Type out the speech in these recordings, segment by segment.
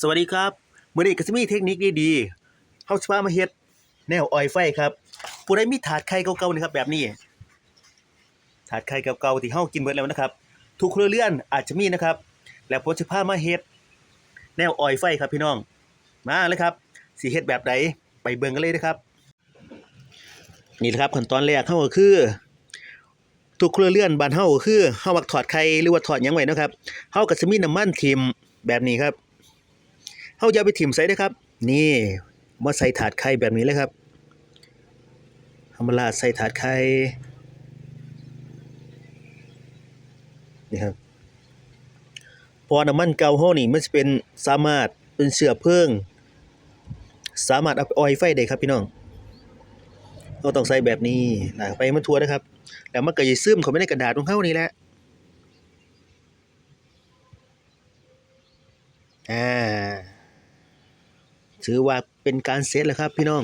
สวัสดีครับมื้อนี้ก็สิมีเทคนิคดีๆเฮาสิพามาเฮ็ดแนวออยไฟครับ ผู้ใดมีถาดไข่เก่าๆนี่ครับแบบนี้ ถาดไข่เก่าๆที่เฮากินเบิดแล้วนะครับ ทุกครัวเรือนอาจจะมีนะครับ แล้วผมสิพามาเฮ็ดแนวออยไฟครับพี่น้อง มาเลยครับสิเฮ็ดแบบใดไปเบิ่งกันเลยนะครับ นี่แหละครับขั้นตอนแรกเฮาก็คือ ทุกครัวเรือนบ้านเฮาก็คือเฮามักถอดไข่หรือว่าถอดหยังไว้นะครับเฮาก็สิมีน้ำมันทิมแบบนี้ครับ เฮาอย่าไปถิ่มใส่เด้อครับ นี่มาใส่ถาดไข่แบบนี้เลยครับเฮามาลาดใส่ถาดไข่นี่ครับพอน้ำมันเกาเฮานี่มันสิเป็นสามารถเป็นเชื้อเพลิงสามารถเอาไปออยไฟได้ครับพี่น้องเราต้องใส่แบบนี้ลากไปมันทั่วนะครับ แล้วมันก็สิซึมเขาไปในกระดาษของเฮานี่แหละอ่า ถือว่าเป็นการเซตแล้วครับพี่น้อง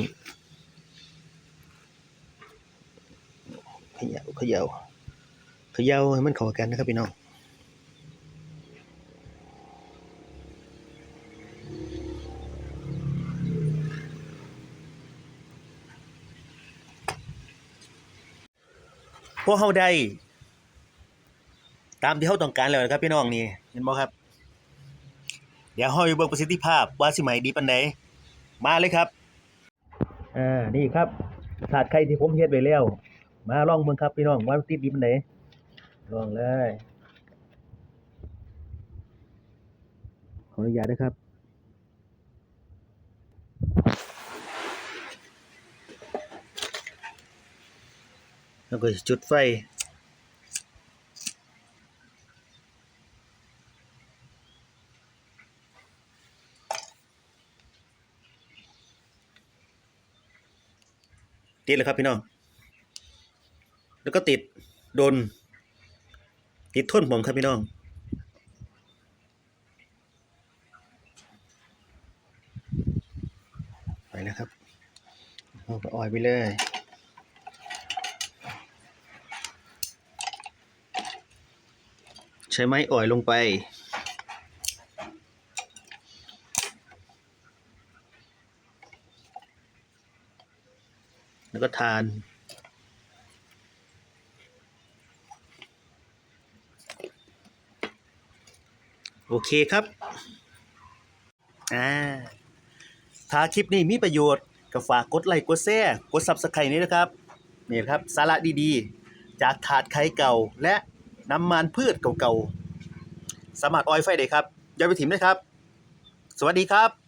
เขย่าเขย่าเขย่าให้มันเข้ากันนะครับพี่น้องพวกเฮาได้ ตามที่เฮาต้องการแล้วนะครับพี่น้องนี่เห็นบ่ครับ เดี๋ยวเฮาไปเบิ่งประสิทธิภาพว่าสิไหมดีปานใด มาเลยครับอ่านี่ครับถาดไข่ที่ผมเฮ็ดไว้แล้ว มาลองเบิ่งครับพี่น้องว่าติดดีปานใดลองเลยขออนุญาตนะครับแล้วก็จุดไฟ ติดเลยครับพี่น้อง แล้วก็ติดโดน ติดทนผมครับพี่น้อง ไปแล้วครับเอาไปออยไปเลยใช้ไม้อ่อยลงไป แล้วก็ทาน โอเคครับ อ่าถ้าคลิปนี้มีประโยชน์ก็ฝากกดไลค์กดแชร์กด Subscribe นี่นะครับนี่ครับสาระดีๆ จากถาดไข่เก่าและน้ำมันพืชเก่าๆสามารถออยไฟได้ครับ อย่าไปถิ่มนะครับ สวัสดีครับ